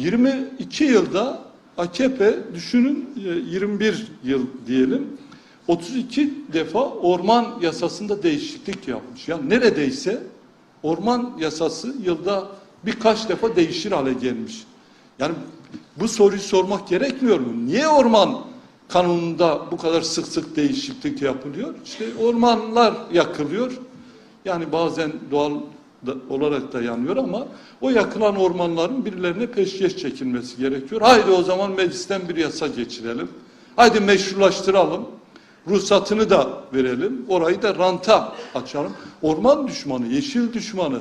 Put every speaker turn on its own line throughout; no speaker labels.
22 yılda AKP düşünün e, 21 yıl diyelim 32 defa orman yasasında değişiklik yapmış. Yani neredeyse orman yasası yılda birkaç defa değişir hale gelmiş. Yani bu soruyu sormak gerekmiyor mu? Niye orman kanununda bu kadar sık sık değişiklik yapılıyor? İşte ormanlar yakılıyor. Yani bazen doğal da- olarak da yanıyor ama o yakılan ormanların birilerine peşkeş çekilmesi gerekiyor. Haydi o zaman meclisten bir yasa geçirelim. Haydi meşrulaştıralım. Ruhsatını da verelim. Orayı da ranta açalım. Orman düşmanı, yeşil düşmanı,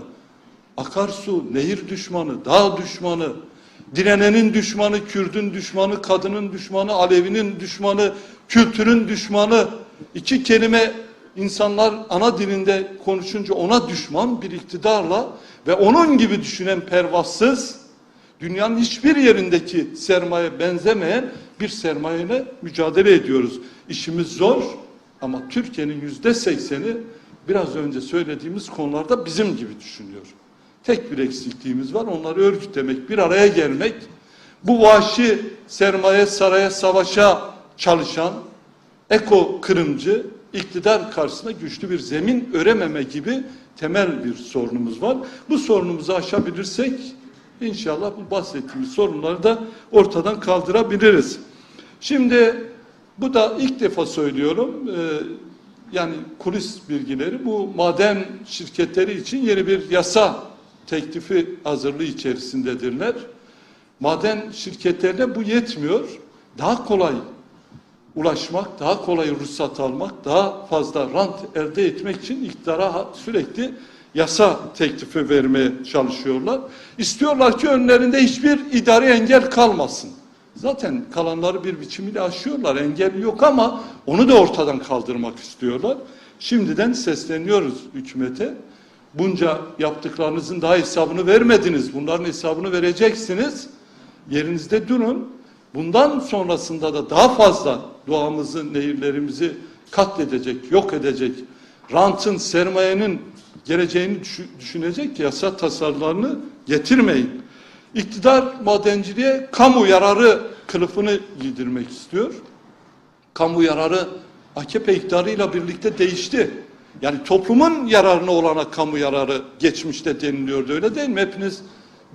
akarsu, nehir düşmanı, dağ düşmanı, direnenin düşmanı, Kürdün düşmanı, kadının düşmanı, Alevinin düşmanı, kültürün düşmanı. İki kelime insanlar ana dilinde konuşunca ona düşman bir iktidarla ve onun gibi düşünen pervasız, dünyanın hiçbir yerindeki sermaye benzemeyen bir sermayeyle mücadele ediyoruz. İşimiz zor ama Türkiye'nin yüzde sekseni biraz önce söylediğimiz konularda bizim gibi düşünüyor. Tek bir eksikliğimiz var. Onları örgütlemek, bir araya gelmek. Bu vahşi sermaye saraya savaşa çalışan eko kırımcı iktidar karşısında güçlü bir zemin örememe gibi temel bir sorunumuz var. Bu sorunumuzu aşabilirsek inşallah bu bahsettiğimiz sorunları da ortadan kaldırabiliriz. Şimdi bu da ilk defa söylüyorum. Ee, yani kulis bilgileri bu maden şirketleri için yeni bir yasa teklifi hazırlığı içerisindedirler. Maden şirketlerine bu yetmiyor. Daha kolay ulaşmak, daha kolay ruhsat almak, daha fazla rant elde etmek için iktidara sürekli yasa teklifi vermeye çalışıyorlar. İstiyorlar ki önlerinde hiçbir idari engel kalmasın. Zaten kalanları bir biçimiyle aşıyorlar. Engel yok ama onu da ortadan kaldırmak istiyorlar. Şimdiden sesleniyoruz hükümete. Bunca yaptıklarınızın daha hesabını vermediniz. Bunların hesabını vereceksiniz. Yerinizde durun. Bundan sonrasında da daha fazla doğamızı, nehirlerimizi katledecek, yok edecek, rantın, sermayenin geleceğini düşü- düşünecek yasa tasarılarını getirmeyin. İktidar madenciliğe kamu yararı kılıfını giydirmek istiyor. Kamu yararı AKP iktidarıyla birlikte değişti. Yani toplumun yararına olana kamu yararı geçmişte deniliyordu öyle değil mi? Hepiniz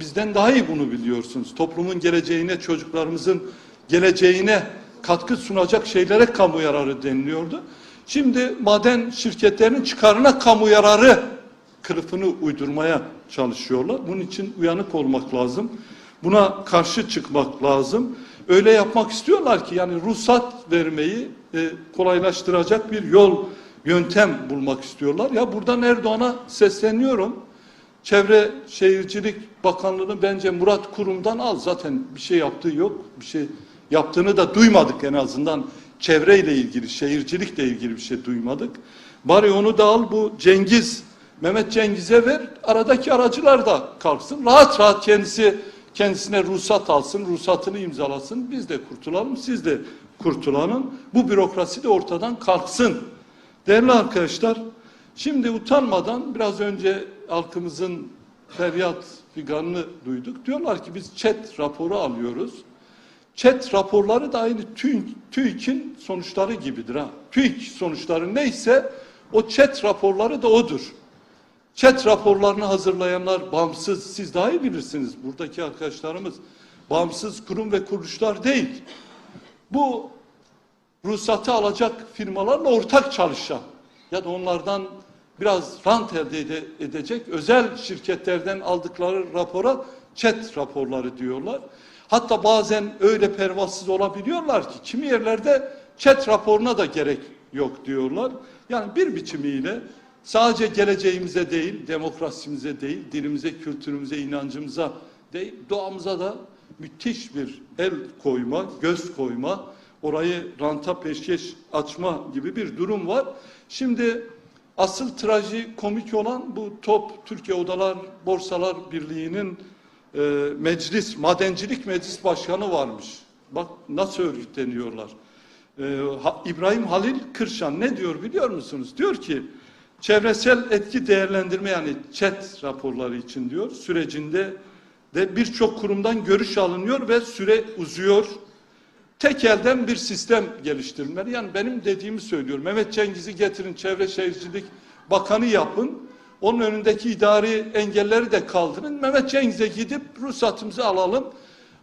bizden daha iyi bunu biliyorsunuz. Toplumun geleceğine, çocuklarımızın geleceğine katkı sunacak şeylere kamu yararı deniliyordu. Şimdi maden şirketlerinin çıkarına kamu yararı kılıfını uydurmaya çalışıyorlar. Bunun için uyanık olmak lazım. Buna karşı çıkmak lazım. Öyle yapmak istiyorlar ki yani ruhsat vermeyi e, kolaylaştıracak bir yol, yöntem bulmak istiyorlar. Ya buradan Erdoğan'a sesleniyorum. Çevre Şehircilik Bakanlığı'nı bence Murat Kurum'dan al. Zaten bir şey yaptığı yok. Bir şey yaptığını da duymadık en azından. Çevreyle ilgili, şehircilikle ilgili bir şey duymadık. Bari onu da al bu Cengiz, Mehmet Cengiz'e ver. Aradaki aracılar da kalksın. Rahat rahat kendisi kendisine ruhsat alsın, ruhsatını imzalasın. Biz de kurtulalım, siz de kurtulalım. Bu bürokrasi de ortadan kalksın. Değerli arkadaşlar, şimdi utanmadan biraz önce halkımızın feryat figanını duyduk. Diyorlar ki biz chat raporu alıyoruz. Chat raporları da aynı TÜİK, TÜİK'in sonuçları gibidir. Ha. TÜİK sonuçları neyse o chat raporları da odur. Chat raporlarını hazırlayanlar bağımsız, siz daha iyi bilirsiniz buradaki arkadaşlarımız. Bağımsız kurum ve kuruluşlar değil. Bu ruhsatı alacak firmalarla ortak çalışan ya da onlardan biraz rant elde ede- edecek özel şirketlerden aldıkları rapora chat raporları diyorlar. Hatta bazen öyle pervasız olabiliyorlar ki kimi yerlerde chat raporuna da gerek yok diyorlar. Yani bir biçimiyle sadece geleceğimize değil, demokrasimize değil, dilimize, kültürümüze, inancımıza değil, doğamıza da müthiş bir el koyma, göz koyma, orayı ranta peşkeş açma gibi bir durum var. Şimdi asıl traji komik olan bu TOP Türkiye Odalar Borsalar Birliği'nin e, meclis, madencilik meclis başkanı varmış. Bak nasıl örgütleniyorlar. E, Ha- İbrahim Halil Kırşan ne diyor biliyor musunuz? Diyor ki çevresel etki değerlendirme yani ÇED raporları için diyor sürecinde de birçok kurumdan görüş alınıyor ve süre uzuyor. Tek elden bir sistem geliştirilmeli. Yani benim dediğimi söylüyorum. Mehmet Cengiz'i getirin Çevre Şehircilik Bakanı yapın. Onun önündeki idari engelleri de kaldırın. Mehmet Cengiz'e gidip ruhsatımızı alalım.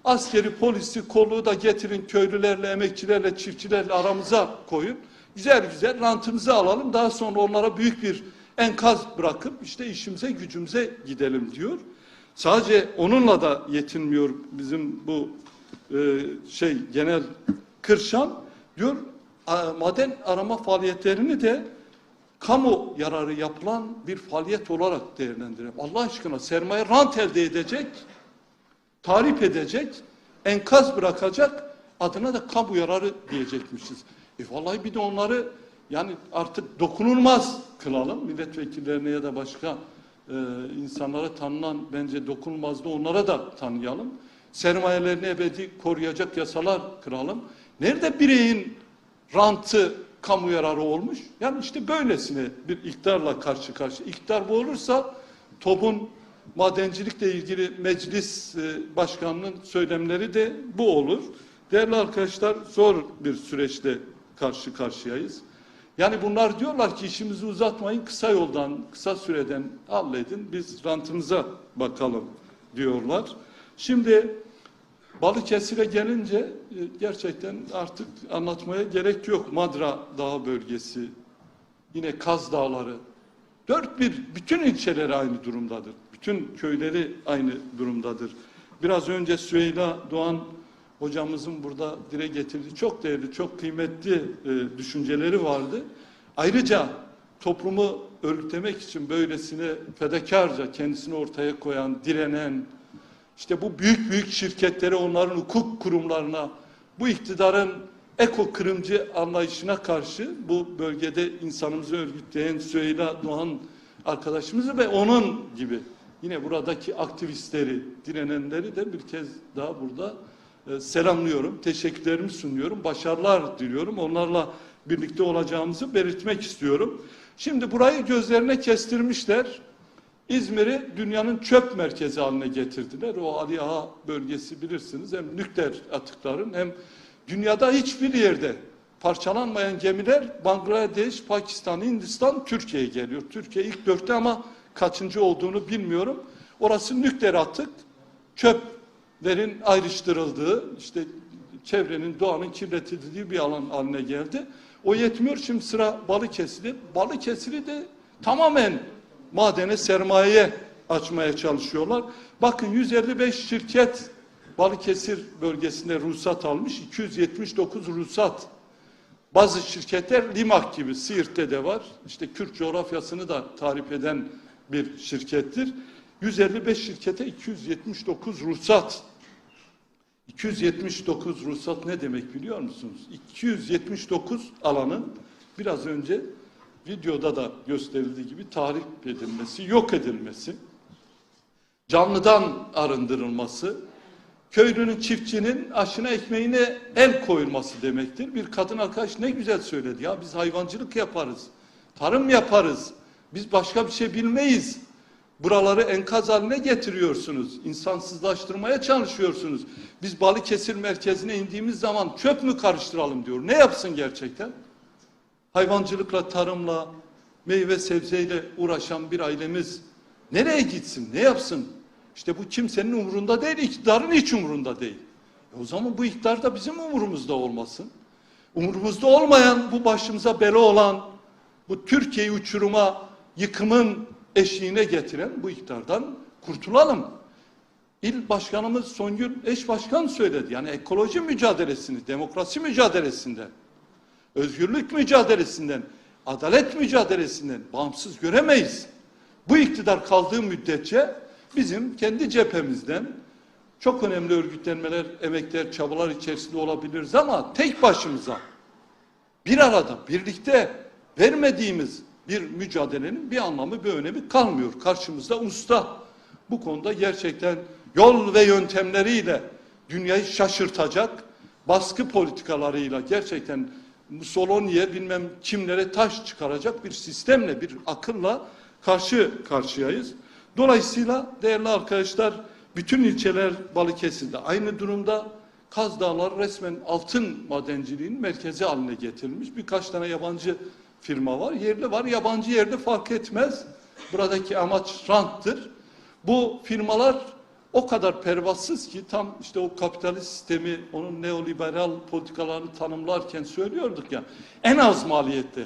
Askeri polisi kolluğu da getirin köylülerle, emekçilerle, çiftçilerle aramıza koyun. Güzel güzel rantımızı alalım. Daha sonra onlara büyük bir enkaz bırakıp işte işimize gücümüze gidelim diyor. Sadece onunla da yetinmiyor bizim bu e, şey genel Kırşan diyor maden arama faaliyetlerini de kamu yararı yapılan bir faaliyet olarak değerlendirelim. Allah aşkına sermaye rant elde edecek, tarif edecek, enkaz bırakacak, adına da kamu yararı diyecekmişiz. E vallahi bir de onları yani artık dokunulmaz kılalım. Milletvekillerine ya da başka e, insanlara tanınan bence dokunulmazdı onlara da tanıyalım. Sermayelerini ebedi koruyacak yasalar kıralım. Nerede bireyin rantı kamu yararı olmuş? Yani işte böylesine bir iktidarla karşı karşı. İktidar bu olursa TOB'un madencilikle ilgili meclis e, başkanının söylemleri de bu olur. Değerli arkadaşlar zor bir süreçte karşı karşıyayız. Yani bunlar diyorlar ki işimizi uzatmayın kısa yoldan, kısa süreden halledin biz rantımıza bakalım diyorlar. Şimdi Balıkesir'e gelince e, gerçekten artık anlatmaya gerek yok. Madra Dağı bölgesi, yine Kaz Dağları, dört bir bütün ilçeleri aynı durumdadır. Bütün köyleri aynı durumdadır. Biraz önce Süheyla Doğan hocamızın burada dile getirdiği çok değerli, çok kıymetli e, düşünceleri vardı. Ayrıca toplumu örgütlemek için böylesine fedakarca kendisini ortaya koyan, direnen, işte bu büyük büyük şirketlere, onların hukuk kurumlarına, bu iktidarın eko kırımcı anlayışına karşı bu bölgede insanımızı örgütleyen Süheyla Doğan arkadaşımızı ve onun gibi yine buradaki aktivistleri, direnenleri de bir kez daha burada e, selamlıyorum. Teşekkürlerimi sunuyorum. Başarılar diliyorum. Onlarla birlikte olacağımızı belirtmek istiyorum. Şimdi burayı gözlerine kestirmişler. İzmir'i dünyanın çöp merkezi haline getirdiler. O Ali bölgesi bilirsiniz. Hem nükleer atıkların hem dünyada hiçbir yerde parçalanmayan gemiler Bangladeş, Pakistan, Hindistan, Türkiye'ye geliyor. Türkiye ilk dörtte ama kaçıncı olduğunu bilmiyorum. Orası nükleer atık, çöplerin ayrıştırıldığı, işte çevrenin, doğanın kirletildiği bir alan haline geldi. O yetmiyor. Şimdi sıra Balıkesir'de. Balıkesir'i de tamamen madene, sermayeye açmaya çalışıyorlar. Bakın 155 şirket Balıkesir bölgesinde ruhsat almış. 279 ruhsat. Bazı şirketler Limak gibi Siirt'te de var. İşte Kürt coğrafyasını da tarif eden bir şirkettir. 155 şirkete 279 ruhsat. 279 ruhsat ne demek biliyor musunuz? 279 alanın biraz önce videoda da gösterildiği gibi tahrip edilmesi, yok edilmesi, canlıdan arındırılması, köylünün, çiftçinin aşına ekmeğine el koyulması demektir. Bir kadın arkadaş ne güzel söyledi ya biz hayvancılık yaparız, tarım yaparız, biz başka bir şey bilmeyiz. Buraları enkaz haline getiriyorsunuz, insansızlaştırmaya çalışıyorsunuz. Biz Balıkesir merkezine indiğimiz zaman çöp mü karıştıralım diyor. Ne yapsın gerçekten? Hayvancılıkla, tarımla, meyve sebzeyle uğraşan bir ailemiz nereye gitsin, ne yapsın? İşte bu kimsenin umurunda değil, iktidarın hiç umurunda değil. E o zaman bu iktidar da bizim umurumuzda olmasın. Umurumuzda olmayan, bu başımıza bela olan, bu Türkiye'yi uçuruma, yıkımın eşiğine getiren bu iktidardan kurtulalım. İl Başkanımız Songül Eş Başkan söyledi. Yani ekoloji mücadelesini, demokrasi mücadelesinden özgürlük mücadelesinden, adalet mücadelesinden bağımsız göremeyiz. Bu iktidar kaldığı müddetçe bizim kendi cephemizden çok önemli örgütlenmeler, emekler, çabalar içerisinde olabiliriz ama tek başımıza bir arada, birlikte vermediğimiz bir mücadelenin bir anlamı, bir önemi kalmıyor. Karşımızda usta. Bu konuda gerçekten yol ve yöntemleriyle dünyayı şaşırtacak baskı politikalarıyla gerçekten Mussolini'ye bilmem kimlere taş çıkaracak bir sistemle, bir akılla karşı karşıyayız. Dolayısıyla değerli arkadaşlar Bütün ilçeler Balıkesir'de aynı durumda. Kaz Dağları resmen altın madenciliğin merkezi haline getirilmiş. Birkaç tane yabancı firma var. Yerli var, yabancı yerde fark etmez. Buradaki amaç ranttır. Bu firmalar o kadar pervasız ki tam işte o kapitalist sistemi, onun neoliberal politikalarını tanımlarken söylüyorduk ya. En az maliyette,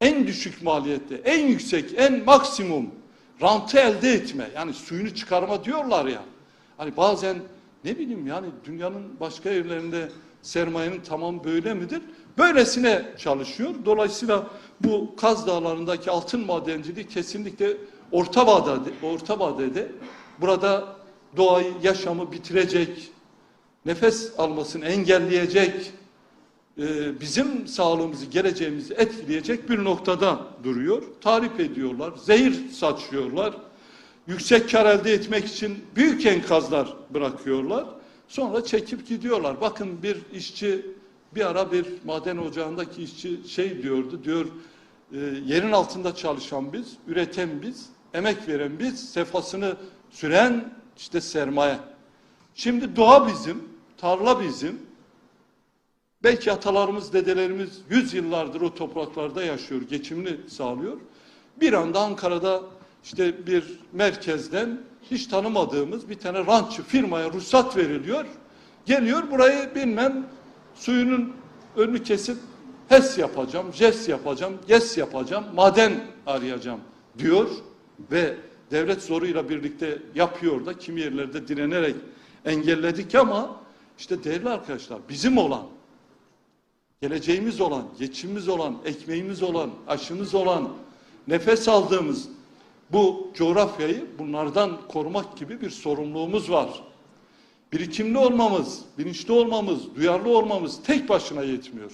en düşük maliyette, en yüksek, en maksimum rantı elde etme. Yani suyunu çıkarma diyorlar ya. Hani bazen ne bileyim yani dünyanın başka yerlerinde sermayenin tamam böyle midir? Böylesine çalışıyor. Dolayısıyla bu Kaz Dağları'ndaki altın madenciliği kesinlikle orta vadede, orta vadede burada doğayı, yaşamı bitirecek, nefes almasını engelleyecek, e, bizim sağlığımızı, geleceğimizi etkileyecek bir noktada duruyor. Tarif ediyorlar, zehir saçıyorlar. Yüksek kar elde etmek için büyük enkazlar bırakıyorlar. Sonra çekip gidiyorlar. Bakın bir işçi bir ara bir maden ocağındaki işçi şey diyordu, diyor e, yerin altında çalışan biz, üreten biz, emek veren biz, sefasını süren işte sermaye. Şimdi doğa bizim, tarla bizim, Belki atalarımız, dedelerimiz yüz yıllardır o topraklarda yaşıyor, geçimini sağlıyor. Bir anda Ankara'da işte bir merkezden hiç tanımadığımız bir tane rantçı firmaya ruhsat veriliyor. Geliyor burayı bilmem suyunun önünü kesip HES yapacağım, JES yapacağım, GES yapacağım, maden arayacağım diyor ve devlet zoruyla birlikte yapıyor da kimi yerlerde direnerek engelledik ama işte değerli arkadaşlar bizim olan geleceğimiz olan, geçimimiz olan, ekmeğimiz olan, aşımız olan, nefes aldığımız bu coğrafyayı bunlardan korumak gibi bir sorumluluğumuz var. Birikimli olmamız, bilinçli olmamız, duyarlı olmamız tek başına yetmiyor.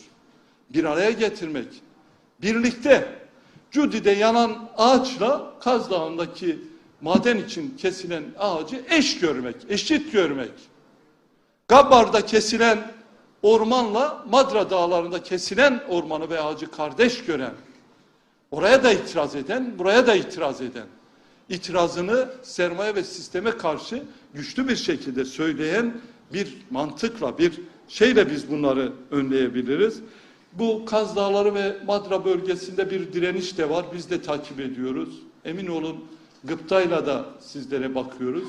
Bir araya getirmek, birlikte Cudi'de yanan ağaçla Kaz Dağı'ndaki maden için kesilen ağacı eş görmek, eşit görmek. Gabar'da kesilen ormanla Madra dağlarında kesilen ormanı ve ağacı kardeş gören, oraya da itiraz eden, buraya da itiraz eden, itirazını sermaye ve sisteme karşı güçlü bir şekilde söyleyen bir mantıkla, bir şeyle biz bunları önleyebiliriz. Bu Kaz Dağları ve Madra bölgesinde bir direniş de var. Biz de takip ediyoruz. Emin olun gıptayla da sizlere bakıyoruz.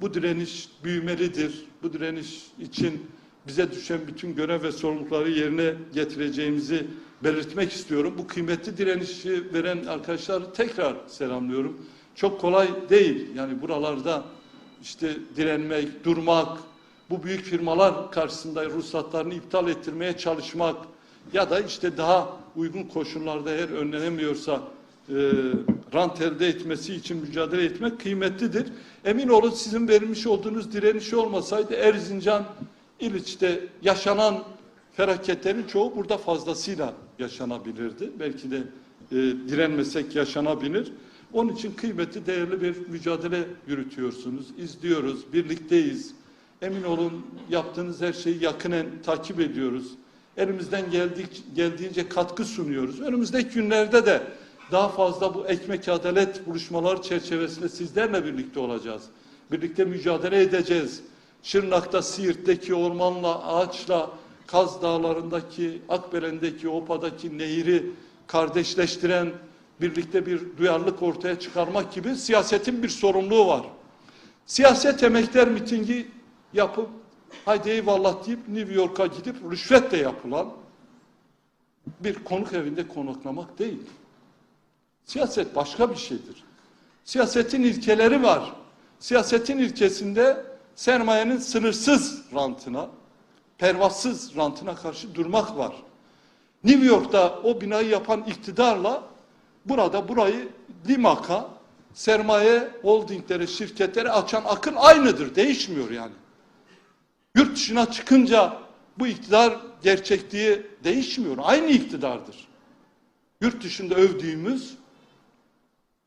Bu direniş büyümelidir. Bu direniş için bize düşen bütün görev ve sorumlulukları yerine getireceğimizi belirtmek istiyorum. Bu kıymetli direnişi veren arkadaşları tekrar selamlıyorum. Çok kolay değil. Yani buralarda işte direnmek, durmak, bu büyük firmalar karşısında ruhsatlarını iptal ettirmeye çalışmak ya da işte daha uygun koşullarda eğer önlenemiyorsa e, rant elde etmesi için mücadele etmek kıymetlidir. Emin olun sizin vermiş olduğunuz direniş olmasaydı Erzincan İliç'te yaşanan felaketlerin çoğu burada fazlasıyla yaşanabilirdi. Belki de e, direnmesek yaşanabilir. Onun için kıymetli, değerli bir mücadele yürütüyorsunuz. İzliyoruz, birlikteyiz. Emin olun yaptığınız her şeyi yakinen takip ediyoruz. Elimizden geldik, geldiğince katkı sunuyoruz. Önümüzdeki günlerde de daha fazla bu ekmek adalet buluşmalar çerçevesinde sizlerle birlikte olacağız. Birlikte mücadele edeceğiz. Şırnak'ta, Siirt'teki ormanla, ağaçla, Kaz Dağları'ndaki, Akbelen'deki, Opa'daki nehri kardeşleştiren birlikte bir duyarlılık ortaya çıkarmak gibi siyasetin bir sorumluluğu var. Siyaset emekler mitingi yapıp haydi eyvallah deyip New York'a gidip rüşvetle yapılan bir konuk evinde konaklamak değil. Siyaset başka bir şeydir. Siyasetin ilkeleri var. Siyasetin ilkesinde sermayenin sınırsız rantına, pervasız rantına karşı durmak var. New York'ta o binayı yapan iktidarla burada burayı Limak'a, sermaye holdingleri, şirketleri açan akıl aynıdır, değişmiyor yani. Yurt dışına çıkınca bu iktidar gerçekliği değişmiyor, aynı iktidardır. Yurt dışında övdüğümüz,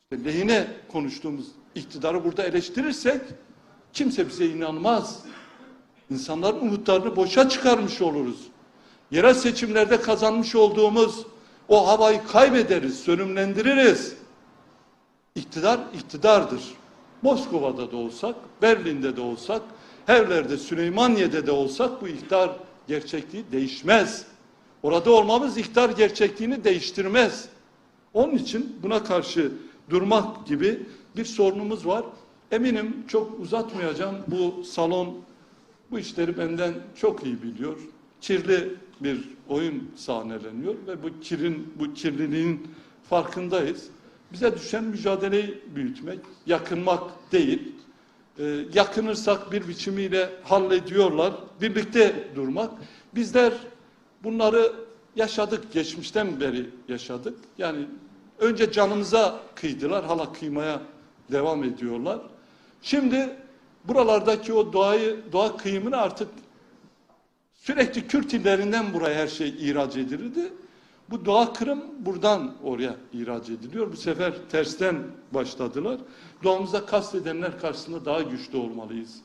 işte lehine konuştuğumuz iktidarı burada eleştirirsek kimse bize inanmaz. İnsanların umutlarını boşa çıkarmış oluruz. Yerel seçimlerde kazanmış olduğumuz o havayı kaybederiz, sönümlendiririz. İktidar iktidardır. Moskova'da da olsak, Berlin'de de olsak, Herler'de, Süleymaniye'de de olsak bu iktidar gerçekliği değişmez. Orada olmamız iktidar gerçekliğini değiştirmez. Onun için buna karşı durmak gibi bir sorunumuz var. Eminim çok uzatmayacağım. Bu salon bu işleri benden çok iyi biliyor. Kirli bir oyun sahneleniyor ve bu kirin, bu kirliliğin farkındayız. Bize düşen mücadeleyi büyütmek, yakınmak değil. Ee, yakınırsak bir biçimiyle hallediyorlar. Birlikte durmak. Bizler bunları yaşadık, geçmişten beri yaşadık. Yani önce canımıza kıydılar, hala kıymaya devam ediyorlar. Şimdi buralardaki o doğayı, doğa kıyımını artık sürekli Kürt illerinden buraya her şey ihraç edilirdi. Bu doğa kırım buradan oraya ihraç ediliyor. Bu sefer tersten başladılar. Doğamıza kastedenler karşısında daha güçlü olmalıyız.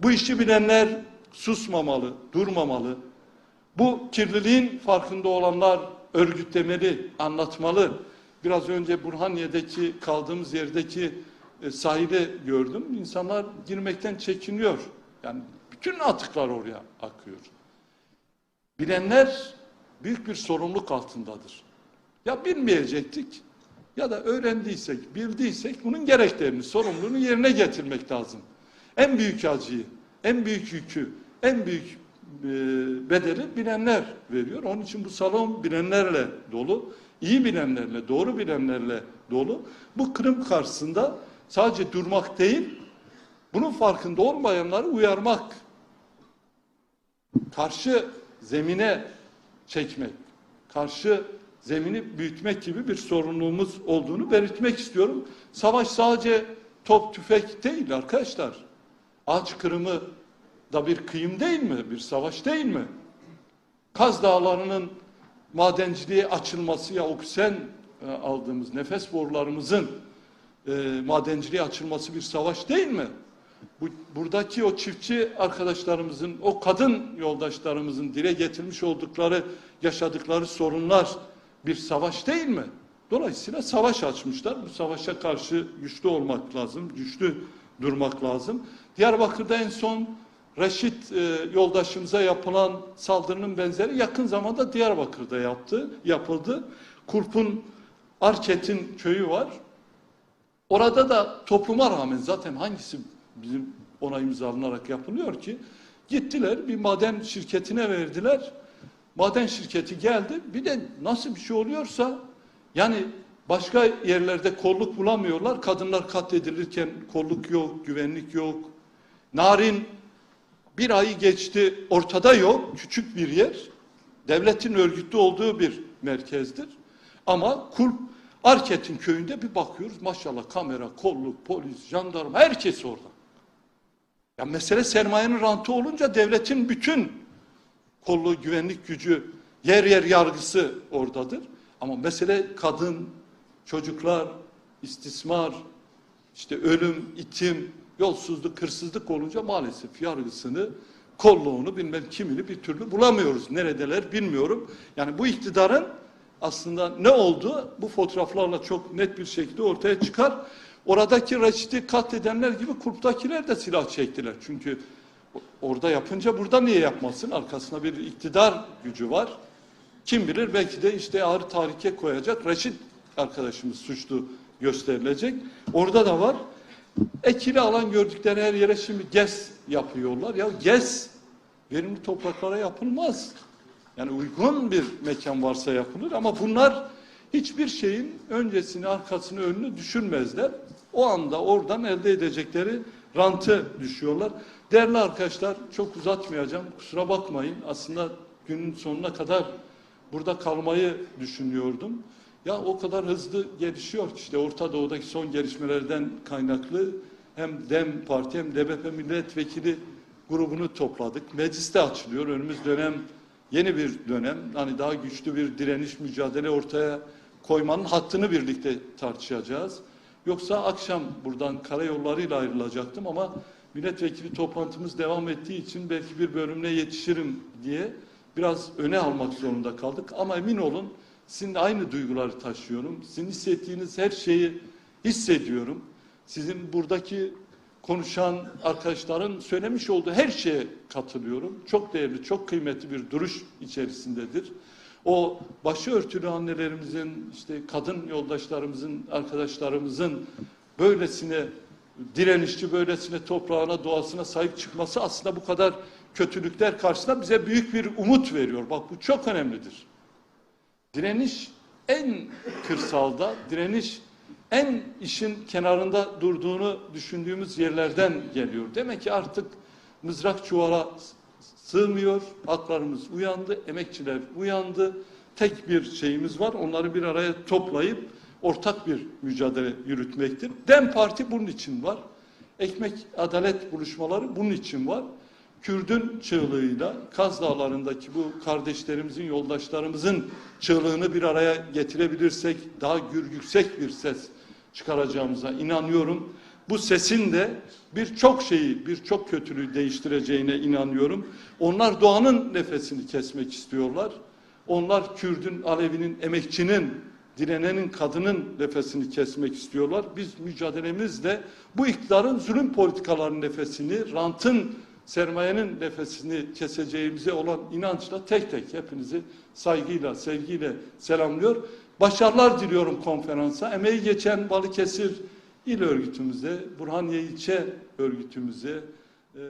Bu işi bilenler susmamalı, durmamalı. Bu kirliliğin farkında olanlar örgütlemeli, anlatmalı. Biraz önce Burhaniye'deki kaldığımız yerdeki e, sahili gördüm. İnsanlar girmekten çekiniyor. Yani bütün atıklar oraya akıyor. Bilenler büyük bir sorumluluk altındadır. Ya bilmeyecektik ya da öğrendiysek, bildiysek bunun gereklerini, sorumluluğunu yerine getirmek lazım. En büyük acıyı, en büyük yükü, en büyük e, bedeli bilenler veriyor. Onun için bu salon bilenlerle dolu, iyi bilenlerle, doğru bilenlerle dolu. Bu kırım karşısında sadece durmak değil, bunun farkında olmayanları uyarmak, karşı zemine çekmek, karşı zemini büyütmek gibi bir sorumluluğumuz olduğunu belirtmek istiyorum. Savaş sadece top tüfek değil arkadaşlar. Ağaç kırımı da bir kıyım değil mi? Bir savaş değil mi? Kaz Dağları'nın madenciliğe açılması ya oksijen e, aldığımız nefes borularımızın e, madenciliğe açılması bir savaş değil mi? Bu, buradaki o çiftçi arkadaşlarımızın, o kadın yoldaşlarımızın dile getirmiş oldukları, yaşadıkları sorunlar bir savaş değil mi? Dolayısıyla savaş açmışlar. Bu savaşa karşı güçlü olmak lazım, güçlü durmak lazım. Diyarbakır'da en son Reşit e, yoldaşımıza yapılan saldırının benzeri yakın zamanda Diyarbakır'da yaptı, yapıldı. Kurp'un Arket'in köyü var. Orada da topluma rağmen zaten hangisi bizim ona imzalanarak yapılıyor ki gittiler bir maden şirketine verdiler. Maden şirketi geldi. Bir de nasıl bir şey oluyorsa yani başka yerlerde kolluk bulamıyorlar. Kadınlar katledilirken kolluk yok, güvenlik yok. Narin bir ayı geçti ortada yok. Küçük bir yer. Devletin örgütlü olduğu bir merkezdir. Ama Kulp Arket'in köyünde bir bakıyoruz maşallah kamera, kolluk, polis, jandarma herkes orada. Ya mesele sermayenin rantı olunca devletin bütün kollu güvenlik gücü, yer yer yargısı oradadır. Ama mesele kadın, çocuklar, istismar, işte ölüm, itim, yolsuzluk, hırsızlık olunca maalesef yargısını, kolluğunu bilmem kimini bir türlü bulamıyoruz. Neredeler bilmiyorum. Yani bu iktidarın aslında ne oldu bu fotoğraflarla çok net bir şekilde ortaya çıkar. Oradaki reçiti katledenler gibi kulptakiler de silah çektiler. Çünkü orada yapınca burada niye yapmasın? Arkasında bir iktidar gücü var. Kim bilir belki de işte ağır tahrike koyacak Reşit arkadaşımız suçlu gösterilecek. Orada da var. Ekili alan gördükleri her yere şimdi GES yapıyorlar. Ya GES verimli topraklara yapılmaz. Yani uygun bir mekan varsa yapılır ama bunlar hiçbir şeyin öncesini, arkasını, önünü düşünmezler. O anda oradan elde edecekleri rantı düşüyorlar. Değerli arkadaşlar çok uzatmayacağım. Kusura bakmayın. Aslında günün sonuna kadar burada kalmayı düşünüyordum. Ya o kadar hızlı gelişiyor ki işte Orta Doğu'daki son gelişmelerden kaynaklı hem DEM Parti hem DBP milletvekili grubunu topladık. Mecliste açılıyor. Önümüz dönem yeni bir dönem. Hani daha güçlü bir direniş mücadele ortaya koymanın hattını birlikte tartışacağız. Yoksa akşam buradan karayollarıyla ayrılacaktım ama milletvekili toplantımız devam ettiği için belki bir bölümüne yetişirim diye biraz öne almak zorunda kaldık. Ama emin olun sizin aynı duyguları taşıyorum. Sizin hissettiğiniz her şeyi hissediyorum. Sizin buradaki konuşan arkadaşların söylemiş olduğu her şeye katılıyorum. Çok değerli, çok kıymetli bir duruş içerisindedir. O başörtülü annelerimizin, işte kadın yoldaşlarımızın, arkadaşlarımızın böylesine direnişçi, böylesine toprağına, doğasına sahip çıkması aslında bu kadar kötülükler karşısında bize büyük bir umut veriyor. Bak bu çok önemlidir. Direniş en kırsalda, direniş en işin kenarında durduğunu düşündüğümüz yerlerden geliyor. Demek ki artık mızrak çuvala sığmıyor, haklarımız uyandı, emekçiler uyandı. Tek bir şeyimiz var, onları bir araya toplayıp ortak bir mücadele yürütmektir. DEM Parti bunun için var. Ekmek Adalet buluşmaları bunun için var. Kürdün çığlığıyla Kaz Dağları'ndaki bu kardeşlerimizin, yoldaşlarımızın çığlığını bir araya getirebilirsek daha gür yüksek bir ses çıkaracağımıza inanıyorum. Bu sesin de birçok şeyi, birçok kötülüğü değiştireceğine inanıyorum. Onlar doğanın nefesini kesmek istiyorlar. Onlar Kürdün, Alevinin, emekçinin, direnenin, kadının nefesini kesmek istiyorlar. Biz mücadelemizle bu iktidarın zulüm politikalarının nefesini, rantın, sermayenin nefesini keseceğimize olan inançla tek tek hepinizi saygıyla, sevgiyle selamlıyor. Başarılar diliyorum konferansa. Emeği geçen Balıkesir İl Örgütümüze, Burhaniye İlçe Örgütümüze, e,